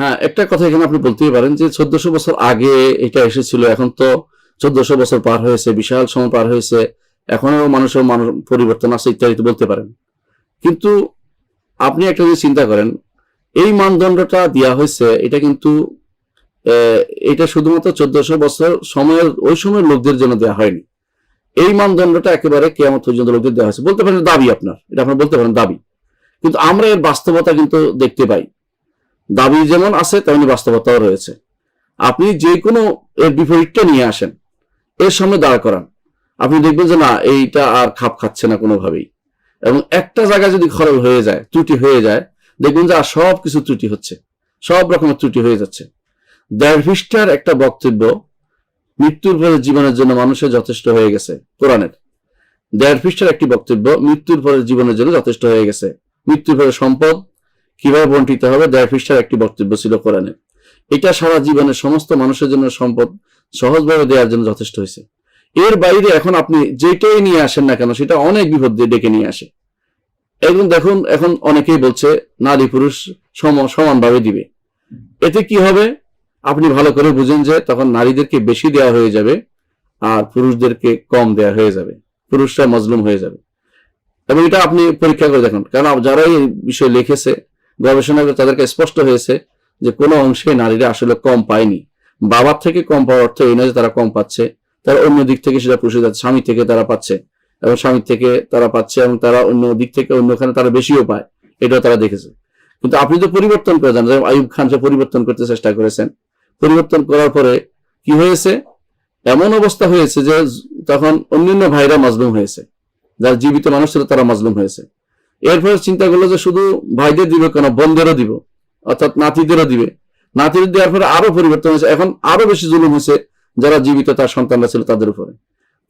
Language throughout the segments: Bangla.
হ্যাঁ একটা কথা এখানে আপনি বলতেই পারেন যে চোদ্দশো বছর আগে এটা এসেছিল, এখন তো চোদ্দশো বছর পার হয়েছে, বিশাল সময় পার হয়েছে এখনও মানুষের মানুষ পরিবর্তন আছে ইত্যাদি বলতে পারেন। কিন্তু আপনি একটা যদি চিন্তা করেন, এই মানদণ্ডটা দেওয়া হয়েছে, এটা কিন্তু এটা শুধুমাত্র চোদ্দশো বছর সময়ের, ওই সময়ের লোকদের জন্য দেওয়া হয়নি। এই মানদণ্ডটা একেবারে কেমন পর্যন্ত লোকদের দেওয়া হয়েছে। বলতে পারেন দাবি আপনার, এটা আপনার বলতে পারেন দাবি। কিন্তু আমরা এর বাস্তবতা কিন্তু দেখতে পাই। দাবি যেমন আছে, তেমনি বাস্তবতাও রয়েছে। আপনি যে কোনো এর বিপরীতটা নিয়ে আসেন, এর সামনে দাঁড় করান। আপনি দেখবেন যে না, এইটা আর খাপ খাচ্ছে না কোনোভাবেই। এবং একটা জায়গায় যদি খরল হয়ে যায়, ত্রুটি হয়ে যায়, দেখবেন যে আর সব কিছু ত্রুটি হচ্ছে, সব রকমের ত্রুটি হয়ে যাচ্ছে। দেড়ভিষ্টার একটা বক্তব্য, মৃত্যুর পরে জীবনের জন্য মানুষের যথেষ্ট হয়ে গেছে, কোরআনের। দেড়ভিষ্টার একটি বক্তব্য, মৃত্যুর পরে জীবনের জন্য যথেষ্ট হয়ে গেছে, মৃত্যুর পরে সম্পদ কীভাবে বন্টিত হবে? দেড়ভিষ্টার একটি বক্তব্য ছিল কোরআনের এটা সারা জীবনের সমস্ত মানুষের জন্য সম্পদ সহজভাবে দেওয়ার জন্য যথেষ্ট হয়েছে। এর বাইরে এখন আপনি যেটাই নিয়ে আসেন না কেন, সেটা অনেক বিপদ দিয়ে ডেকে নিয়ে আসে। এবং দেখুন, এখন অনেকেই বলছে, নারী পুরুষ সম- সমানভাবে দিবে। এতে কি হবে? আপনি ভালো করে বুঝেন যে তখন নারীদেরকে বেশি দেওয়া হয়ে যাবে আর পুরুষদেরকে কম দেওয়া হয়ে যাবে। পুরুষরা মজলুম হয়ে যাবে। এবং এটা আপনি পরীক্ষা করে দেখুন। কারণ যারা এই বিষয়ে লিখেছে গবেষণা করে তাদেরকে স্পষ্ট হয়েছে যে কোনো অংশে নারীরা আসলে কম পায়নি। বাবার থেকে কম পাওয়ার অর্থ এই নয় যে তারা কম পাচ্ছে, তারা অন্য দিক থেকে সেটা পুষে যাচ্ছে, স্বামী থেকে তারা পাচ্ছে, এবং স্বামী থেকে তারা পাচ্ছে এবং তারা অন্য দিক থেকে অন্যখানে তারা বেশিও পায়, এটাও তারা দেখেছে। কিন্তু আপনি তো পরিবর্তন করে যান যেমন আইব খান সে পরিবর্তন করতে চেষ্টা করেছেন, পরিবর্তন করার পরে কি হয়েছে? এমন অবস্থা হয়েছে যে তখন অন্যান্য ভাইরা মাজলুম হয়েছে, যারা জীবিত মানুষ ছিল তারা মাজলুম হয়েছে। এরপরে চিন্তা করল যে শুধু ভাইদের দিব কেন? বোনদেরও দিব। অর্থাৎ নাতিদেরও দিবে। নাতিদের দেওয়ার পরে আরও পরিবর্তন হয়েছে। এখন আরও বেশি জুলুম হয়েছে যারা জীবিত তার সন্তানরা ছিল তাদের উপরে।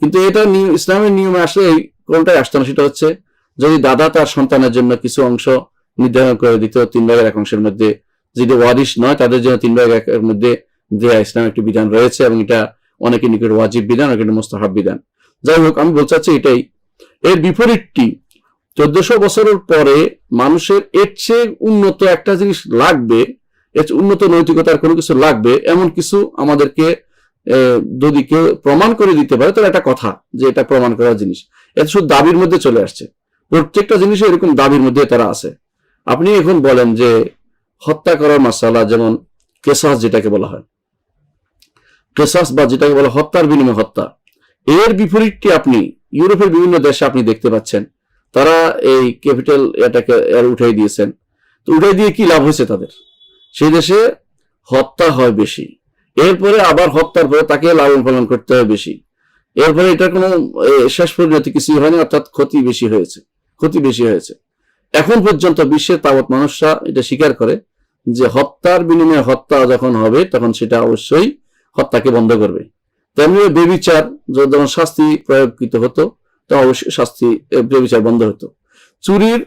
কিন্তু এটা ইসলামের নিয়মে আসলে এই কোনটাই আসতো না। সেটা হচ্ছে যদি দাদা তার সন্তানের জন্য কিছু অংশ নির্ধারণ করে দিত, তিন ভাগের এক অংশের মধ্যে যদি ওয়ারিশ নয়, তাদের জন্য তিন ভাগের একের মধ্যে দেয়া ইসলাম একটি বিধান রয়েছে এবং এটা অনেকে নিকট ওয়াজিব বিধান অনেকে মোস্তাহাব বিধান। যাই হোক, আমি বলতে চাচ্ছি এটাই। এর বিপরীতটি চোদ্দশো বছরের পরে মানুষের এর চেয়ে উন্নত একটা জিনিস লাগবে, এর উন্নত নৈতিকতার কোনো কিছু লাগবে, এমন কিছু আমাদেরকে যদি কেউ প্রমাণ করে দিতে পারে, তাহলে একটা কথা যে এটা প্রমাণ করার জিনিস। এটা শুধু দাবির মধ্যে চলে আসছে। প্রত্যেকটা জিনিসে এরকম দাবির মধ্যে তারা আছে। আপনি এখন বলেন যে হত্যা করার মাসালা যেমন কেসাস যেটাকে বলা হয়। কেসাস বা যেটাকে বলা হত্যার বিনিময়ে হত্যা। এর বিপরীতটি আপনি, ইউরোপের বিভিন্ন দেশে আপনি দেখতে পাচ্ছেন। তারা এই ক্যাপিটাল এটাকে উঠাই দিয়েছেন। তো উঠাই দিয়ে কি লাভ হয়েছে তাদের? সেই দেশে হত্যা হয় বেশি। এরপরে আবার হত্যার পরে তাকে লালন পালন করতে হয় বেশি। এরপরে এটার কোনো শেষ পরিণতি কিছুই হয়নি, অর্থাৎ ক্ষতি বেশি হয়েছে, ক্ষতি বেশি হয়েছে। এখন পর্যন্ত বিশ্বের তাবৎ মানুষরা এটা স্বীকার করে যে হত্যার বিনিময়ে হত্যা যখন হবে, তখন সেটা অবশ্যই হত্যাকে বন্ধ করবে। তেমনি বেবিচার যখন শাস্তি প্রয়োগকৃত হতো। তখন অবশ্যই শাস্তি এ, বেবিচার বন্ধ হতো। চুরির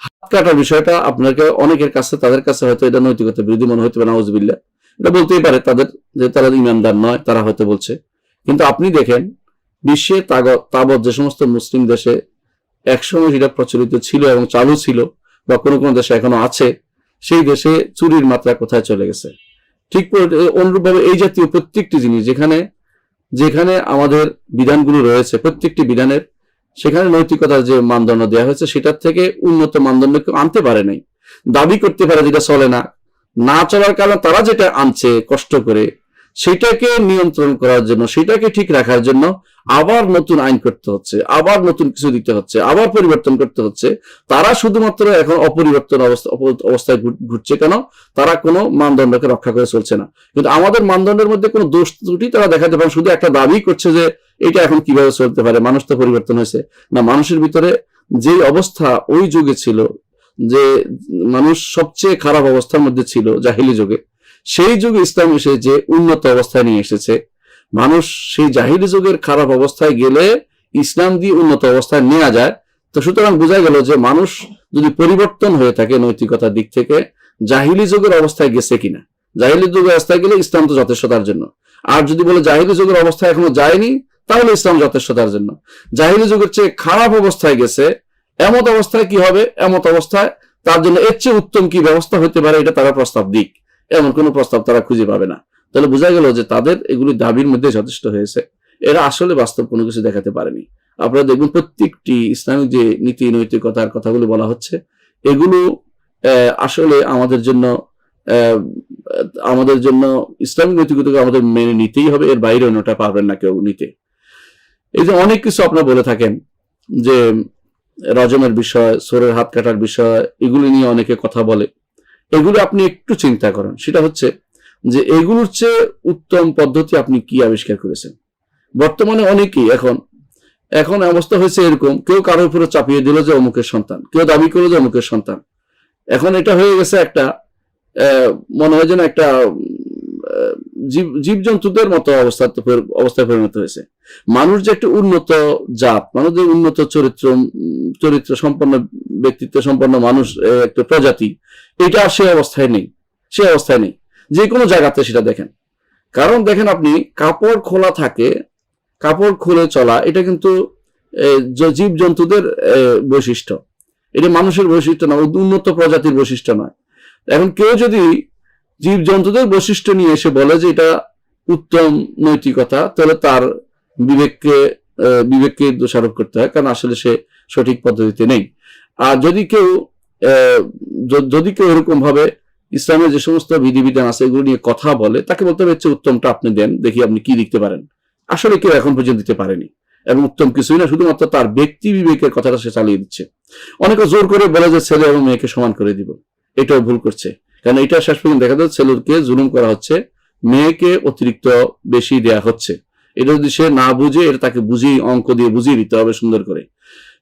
হাত কাটার বিষয়টা আপনাকে অনেকের কাছে তাদের কাছে হয়তো এটা নৈতিকতা বিরোধী মনে হতে পারে নাউজবিল্লা এটা বলতেই পারে তাদের যে তারা ইমানদার নয় তারা হয়তো বলছে। কিন্তু আপনি দেখেন বিশ্বে তাবৎ যে সমস্ত মুসলিম দেশে একসময় যেটা প্রচলিত ছিল এবং চালু ছিল বা কোনো কোনো দেশে এখনও আছে সেই দেশে চুরির মাত্রা কোথায় চলে গেছে? ঠিক অনুরূপভাবে এই জাতীয় প্রত্যেকটি জিনিস যেখানে যেখানে আমাদের বিধানগুলো রয়েছে, প্রত্যেকটি বিধানের, সেখানে নৈতিকতার যে মানদণ্ড দেওয়া হয়েছে, সেটার থেকে উন্নত মানদণ্ড কেউ আনতে পারে নাই। দাবি করতে পারে যেটা চলে না। না চলার কারণে তারা যেটা আনছে কষ্ট করে সেটাকে নিয়ন্ত্রণ করার জন্য, সেটাকে ঠিক রাখার জন্য আবার নতুন আইন করতে হচ্ছে, আবার নতুন কিছু দিতে হচ্ছে, আবার পরিবর্তন করতে হচ্ছে। তারা শুধুমাত্র এখন অপরিবর্তন অবস্থা অবস্থায় ঘুরছে কেন? তারা কোনো মানদণ্ডকে রক্ষা করে চলছে না। কিন্তু আমাদের মানদণ্ডের মধ্যে কোনো দোষ ত্রুটি তারা দেখাতে পারে শুধু একটা দাবি করছে যে এটা এখন কীভাবে চলতে পারে, মানুষ তো পরিবর্তন হয়েছে। না, মানুষের ভিতরে যে অবস্থা ওই যুগে ছিল, যে মানুষ সবচেয়ে খারাপ অবস্থার মধ্যে ছিল, জাহিলি যুগে সেই যুগে ইসলাম এসে যে উন্নত অবস্থায় নিয়ে এসেছে। মানুষ সেই জাহিলি যুগের খারাপ অবস্থায় গেলে ইসলাম দিয়ে উন্নত অবস্থায় নেওয়া যায়। তো সুতরাং বোঝা গেল যে মানুষ যদি পরিবর্তন হয়ে থাকে নৈতিকতার দিক থেকে, জাহিলি যুগের অবস্থায় গেছে কিনা? জাহিলি যুগের অবস্থায় গেলে ইসলাম তো যথেষ্ট তার জন্য। আর যদি বলে জাহিলি যুগের অবস্থায় এখনও যায়নি, তাহলে ইসলাম যথেষ্ট তার জন্য। জাহিলি যুগের চেয়ে খারাপ অবস্থায় গেছে, এমত অবস্থায় কি হবে? এমত অবস্থায় তার জন্য এর চেয়ে উত্তম কি ব্যবস্থা হতে পারে? এটা তারা প্রস্তাব দিক। এমন কোনো প্রস্তাব তারা খুঁজে পাবে না। তাহলে বোঝা গেল যে তাদের এগুলি দাবির মধ্যে যথেষ্ট হয়েছে। এরা আসলে বাস্তব কোনো কিছু দেখাতে পারেনি। আপনারা দেখবেন প্রত্যেকটি ইসলামিক যে নীতি, নৈতিকতার কথাগুলো বলা হচ্ছে, এগুলো আসলে আমাদের জন্য আমাদের জন্য ইসলামিক নৈতিকতাকে আমাদের মেনে নিতেই হবে, এর বাইরে অন্যটা পারবেন না কেউ নিতে। এই যে অনেক কিছু আপনারা বলে থাকেন যে রজমের বিষয়, সোরের হাত কাটার বিষয়, এগুলি নিয়ে অনেকে কথা বলে। এগুলো আপনি একটু চিন্তা করেন। সেটা হচ্ছে যে এগুলোর চেয়ে উত্তম পদ্ধতি আপনি কি আবিষ্কার করেছেন? বর্তমানে অনেকেই এখন এখন অবস্থা হয়েছে এরকম, কেউ কারোর উপরে চাপিয়ে দিল যে অমুকের সন্তান, কেউ দাবি করল যে অমুকের সন্তান। এখন এটা হয়ে গেছে একটা মনে হয় যেন একটা জীব, জীবজন্তুদের মতো অবস্থা, অবস্থায় পরিণত হয়েছে। মানুষ যে একটা উন্নত জাত, মানুষ উন্নত চরিত্র চরিত্র সম্পন্ন ব্যক্তিত্ব সম্পন্ন মানুষ একটা প্রজাতি, এটা সে অবস্থায় নেই, সে অবস্থায় নেই। যে কোনো জায়গাতে সেটা দেখেন। কারণ দেখেন আপনি, কাপড় খোলা থাকে, কাপড় খুলে চলা, এটা কিন্তু জীব জন্তুদের বৈশিষ্ট্য। এটা মানুষের বৈশিষ্ট্য না উন্নত প্রজাতির বৈশিষ্ট্য নয়। এখন কেউ যদি জীব জন্তুদের বৈশিষ্ট্য নিয়ে এসে বলে যে এটা উত্তম নৈতিকতা, তাহলে তার বিবেককে বিবেককে দোষারোপ করতে হয়, কারণ আসলে সে সঠিক পদ্ধতিতে নেই। আর যদি কেউ যদি কেউ এরকম ভাবে ইসলামের যে সমস্ত বিধিবিধান আছে, এগুলো নিয়ে কথা বলে, তাকে বলতে হবে, হচ্ছে উত্তমটা আপনি দেন, দেখি আপনি কি লিখতে পারেন। আসলে কেউ এখন পর্যন্ত দিতে পারেনি। এবং উত্তম কিছুই না, শুধুমাত্র তার ব্যক্তি বিবেকের কথাটা সে চালিয়ে দিচ্ছে। অনেকে জোর করে বলে যে, ছেলে এবং মেয়েকে সমান করে দিব। এটাও ভুল করছে। কারণ এটা শেষ পর্যন্ত দেখা যাচ্ছে, ছেলেকে জুলুম করা হচ্ছে, মেয়েকে অতিরিক্ত বেশি দেয়া হচ্ছে। এটা যদি সে না বুঝে, এটা তাকে বুঝিয়ে, অঙ্ক দিয়ে বুঝিয়ে দিতে হবে সুন্দর করে।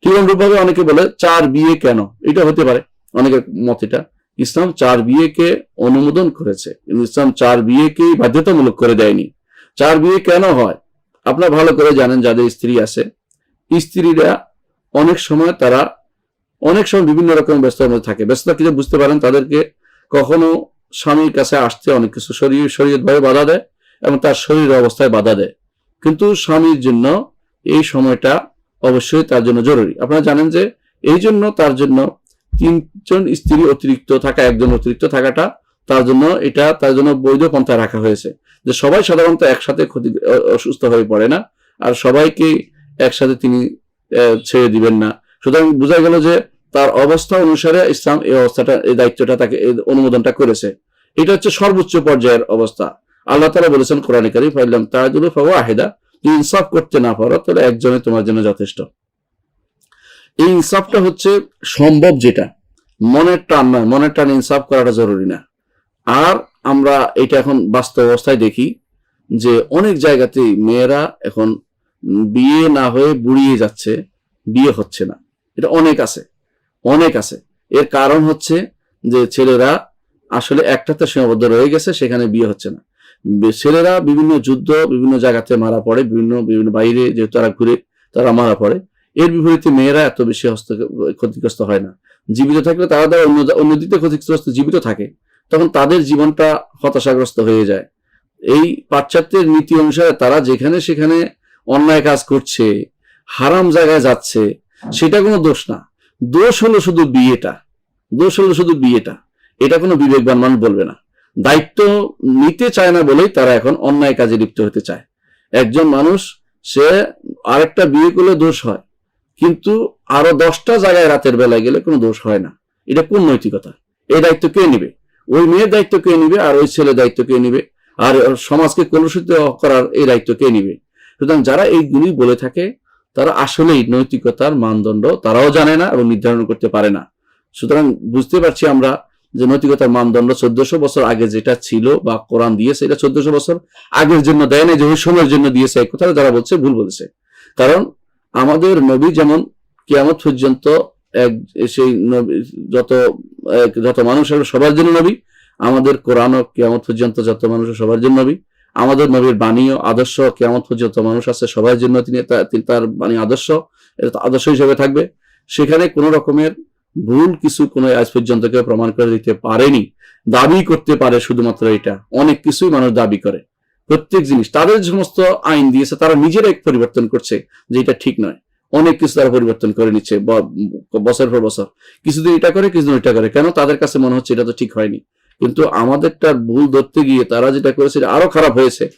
ঠিক অনুরূপভাবে অনেকে বলে, চার বিয়ে কেন? এটা হতে পারে, অনেকের মত এটা। ইসলাম চার বিয়েকে অনুমোদন করেছে। কিন্তু ইসলাম চার বিয়েকেই বাধ্যতামূলক করে দেয়নি। চার বিয়ে কেন হয়? আপনারা ভালো করে জানেন, যাদের স্ত্রী আছে। স্ত্রীরা অনেক সময় তারা অনেক সময় বিভিন্ন রকম ব্যস্ততার মধ্যে থাকে। ব্যস্ততা কিছু বুঝতে পারেন, তাদেরকে কখনো স্বামীর কাছে আসতে অনেক কিছু শরীর শরীর ভাবে বাধা দেয় এবং তার শরীর অবস্থায় বাধা দেয়। কিন্তু স্বামীর জন্য এই সময়টা অবশ্যই তার জন্য জরুরি। আপনারা জানেন যে এই জন্য তার জন্য তিনজন স্ত্রী অতিরিক্ত থাকা, একজন অতিরিক্ত থাকাটা তার জন্য এটা তার জন্য বৈধ পন্থায় রাখা হয়েছে। যে সবাই সাধারণত একসাথে ক্ষতি অসুস্থ হয়ে পড়ে না, আর সবাইকে একসাথে তিনি ছেড়ে দিবেন না। সুতরাং বোঝা গেল যে তার অবস্থা অনুসারে ইসলাম এই অবস্থাটা, এই দায়িত্বটা তাকে অনুমোদনটা করেছে। এটা হচ্ছে সর্বোচ্চ পর্যায়ের অবস্থা। আল্লাহ তালা বলেছেন কোরআন কারি ফাইলাম তাহাদুল ফাওয়া আহেদা যদি ইনসাফ করতে না পারো, তাহলে একজনে তোমার জন্য যথেষ্ট। এই ইনসাফটা হচ্ছে সম্ভব যেটা, মনের টান নয়, মনের টান ইনসাফ করাটা জরুরি না। আর আমরা এটা এখন বাস্তব অবস্থায় দেখি যে অনেক জায়গাতেই মেয়েরা এখন বিয়ে না হয়ে বুড়িয়ে যাচ্ছে, বিয়ে হচ্ছে না। এটা অনেক আছে অনেক আছে। এর কারণ হচ্ছে যে ছেলেরা আসলে একটাতে সীমাবদ্ধ রয়ে গেছে, সেখানে বিয়ে হচ্ছে না। ছেলেরা বিভিন্ন যুদ্ধ বিভিন্ন জায়গাতে মারা পড়ে, বিভিন্ন বিভিন্ন বাইরে যেহেতু তারা ঘুরে তারা মারা পড়ে। এর বিপরীতে মেয়েরা এত বেশি হস্ত, ক্ষতিগ্রস্ত হয় না। জীবিত থাকলে তারা দ্বারা অন্য অন্য দিকে ক্ষতিগ্রস্ত, জীবিত থাকে। তখন তাদের জীবনটা হতাশাগ্রস্ত হয়ে যায়। এই পাশ্চাত্যের নীতি অনুসারে তারা যেখানে সেখানে অন্যায় কাজ করছে, হারাম জায়গায় যাচ্ছে, সেটা কোনো দোষ না। দোষ হলো শুধু বিয়েটা। দোষ হলো শুধু বিয়েটা। এটা কোনো বিবেকবান মানুষ বলবে না। দায়িত্ব নিতে চায় না বলেই তারা এখন অন্যায় কাজে লিপ্ত হতে চায়। একজন মানুষ, সে আরেকটা বিয়ে করলে দোষ হয়, কিন্তু আরও দশটা জায়গায় রাতের বেলায় গেলে কোনো দোষ হয় না। এটা কোন নৈতিকতা? এই দায়িত্ব কে নিবে? ওই মেয়ের দায়িত্ব কে নিবে আর ওই ছেলের দায়িত্ব কে নিবে? আর সমাজকে কলুষিত করার এই দায়িত্ব কে নিবে? সুতরাং যারা এইগুলি বলে থাকে, তারা আসলেই নৈতিকতার মানদণ্ড তারাও জানে না এবং নির্ধারণ করতে পারে না। সুতরাং বুঝতে পারছি আমরা যে নৈতিকতার মানদণ্ড চোদ্দশো বছর আগে যেটা ছিল বা কোরআন দিয়েছে, এটা চোদ্দশো বছর আগের জন্য দেয় না যে ওই সময়ের জন্য দিয়েছে। এক কথা যারা বলছে, ভুল বলেছে। কারণ আমাদের নবী যেমন কিয়ামত পর্যন্ত এক, সেই যত যত মানুষ সবার জন্য নবী, আমাদের কোরআনও কিয়ামত পর্যন্ত যত মানুষ সবার জন্য নবী। আমাদের নবীর বাণীও আদর্শ, কিয়ামত পর্যন্ত মানুষ আছে সবার জন্য তিনি তার বাণী আদর্শ আদর্শ হিসেবে থাকবে। সেখানে কোনো রকমের ভুল কিছু কোনো আজ পর্যন্ত কেউ প্রমাণ করে দিতে পারেনি, দাবি করতে পারে শুধুমাত্র এটা। অনেক কিছুই মানুষ দাবি করে। প্রত্যেক জিনিস, তাদের সমস্ত আইন দিয়েছে, তারা নিজেরাই পরিবর্তন করছে যে এটা ঠিক নয়। অনেক কিছু তারা পরিবর্তন করে নিচ্ছে বছর পর বছর। কিছুদিন এটা করে, কিছুদিন এটা করে। কেন? তাদের কাছে মনে হচ্ছে এটা তো ঠিক হয়নি। কিন্তু আমাদেরটা ভুল ধরতে গিয়ে তারা যেটা করেছে আরও খারাপ হয়েছে।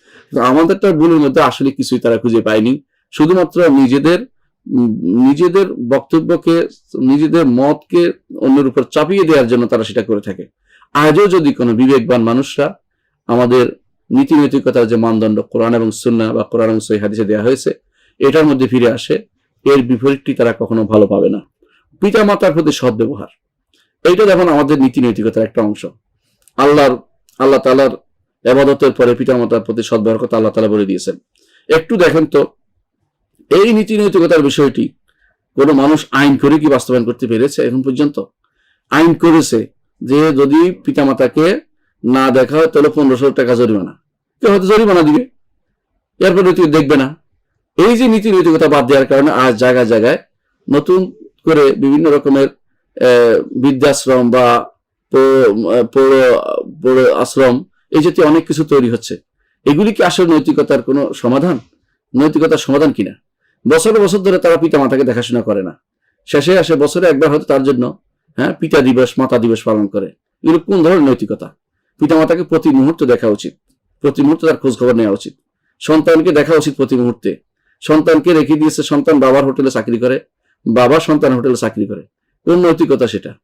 আমাদেরটা ভুলের মধ্যে আসলে কিছুই তারা খুঁজে পায়নি। শুধুমাত্র নিজেদের নিজেদের বক্তব্যকে, নিজেদের মতকে অন্যের উপর চাপিয়ে দেওয়ার জন্য তারা সেটা করে থাকে। আজও যদি কোনো বিবেকবান মানুষরা আমাদের নীতি নৈতিকতার যে মানদণ্ড কোরআন এবং সুন্না বা কোরআন এবং সহি দেওয়া হয়েছে, এটার মধ্যে ফিরে আসে, এর বিপরীতটি তারা কখনো ভালো পাবে না। পিতা মাতার প্রতি সদ্ব্যবহার। এইটা দেখুন আমাদের নীতি নৈতিকতার একটা অংশ। আল্লাহর, আল্লাহ তালার এবাদতের পরে পিতা মাতার প্রতি সদ্ব্যবহার কথা আল্লাহ তালা বলে দিয়েছেন। একটু দেখেন তো এই নীতি নৈতিকতার বিষয়টি কোনো মানুষ আইন করে কি বাস্তবায়ন করতে পেরেছে এখন পর্যন্ত? আইন করেছে যে যদি পিতামাতাকে না দেখা হয়, তাহলে পনেরোশো টাকা জরিমানা। কেউ হয়তো জরিমানা দিবে, এরপরে তুই দেখবে না। এই যে নীতি নৈতিকতা বাদ দেওয়ার কারণে আজ জায়গায় জায়গায় নতুন করে বিভিন্ন রকমের বৃদ্ধাশ্রম বা পৌর- পৌর আশ্রম এই জাতীয় অনেক কিছু তৈরি হচ্ছে। এগুলি কি আসলে নৈতিকতার কোনো সমাধান? নৈতিকতার সমাধান কিনা? বছর বছর ধরে তারা পিতা মাতাকে দেখাশোনা করে না। শেষে আসে বছরে একবার হয়তো তার জন্য হ্যাঁ পিতা দিবস, মাতা দিবস পালন করে। এগুলো কোন ধরনের নৈতিকতা। পিতা মাতাকে প্রতি মুহূর্তে দেখা উচিত। প্রতি মুহূর্তে তার খোঁজ খবর নেওয়া উচিত। সন্তানকে দেখা উচিত প্রতি মুহূর্তে। সন্তানকে রেখে দিয়েছে সন্তান বাবার হোটেলে চাকরি করে, বাবা সন্তান হোটেলে চাকরি করে। কোন নৈতিকতা সেটা?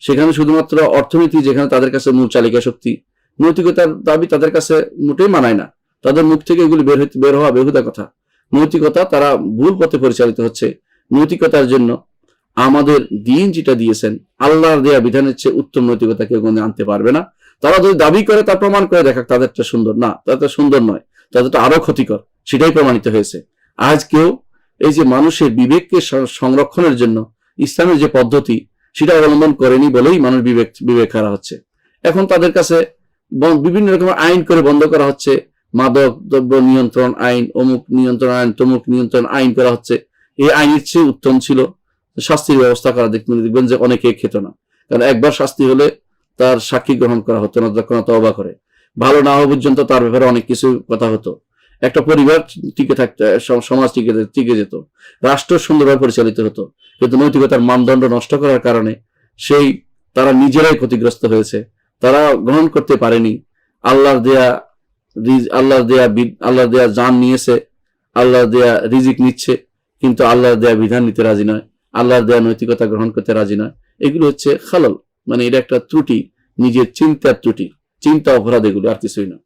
সেখানে শুধুমাত্র অর্থনীতি, যেখানে তাদের কাছে মূল চালিকা শক্তি। নৈতিকতার দাবি তাদের কাছে মোটেই মানায় না। তাদের মুখ থেকে এগুলি বের বের হওয়া বেহুদা কথা। নৈতিকতা তারা ভুল পথে পরিচালিত হচ্ছে নৈতিকতার জন্য আমাদের দিন যেটা দিয়েছেন, আল্লাহর দেয়া বিধানের চেয়ে উত্তম নৈতিকতা কেউ কোনো আনতে পারবে না। তারা যদি দাবি করে তার প্রমাণ করে দেখাক তাদেরটা সুন্দর। না তাদের সুন্দর নয়, তাদেরটা আরও ক্ষতিকর। সেটাই প্রমাণিত হয়েছে। আজ কেউ এই যে মানুষের বিবেককে সংরক্ষণের জন্য ইসলামের যে পদ্ধতি, সেটা অবলম্বন করেনি বলেই মানুষ বিবেক বিবেক হারা হচ্ছে। এখন তাদের কাছে বিভিন্ন রকমের আইন করে বন্ধ করা হচ্ছে। মাদক দ্রব্য নিয়ন্ত্রণ আইন, অমুক নিয়ন্ত্রণ আইন, তমুক নিয়ন্ত্রণ আইন করা হচ্ছে। এই আইনের চেয়ে উত্তম ছিল শাস্তির ব্যবস্থা করা। দেখবেন দেখবেন যে অনেকে খেত না। কারণ একবার শাস্তি হলে তার সাক্ষী গ্রহণ করা হতো না, যখন তবা করে। ভালো না হওয়া পর্যন্ত তার ব্যাপারে অনেক কিছু কথা হতো। একটা পরিবার টিকে থাকতে সমাজ টিকে টিকে যেত। রাষ্ট্র সুন্দরভাবে পরিচালিত হতো। কিন্তু নৈতিকতার মানদণ্ড নষ্ট করার কারণে সেই তারা নিজেরাই ক্ষতিগ্রস্ত হয়েছে। তারা গ্রহণ করতে পারেনি। আল্লাহর দেয়া আল্লাহর দেয়া আল্লাহ দেয়া জান নিয়েছে আল্লাহ দেয়া রিজিক নিচ্ছে, কিন্তু আল্লাহ দেয়া বিধান নিতে রাজি নয়, আল্লাহর দেয়া নৈতিকতা গ্রহণ করতে রাজি নয়। এগুলো হচ্ছে খালল মানে এটা একটা ত্রুটি, নিজের চিন্তার ত্রুটি, চিন্তা অপরাধ এগুলো, আর কিছুই না।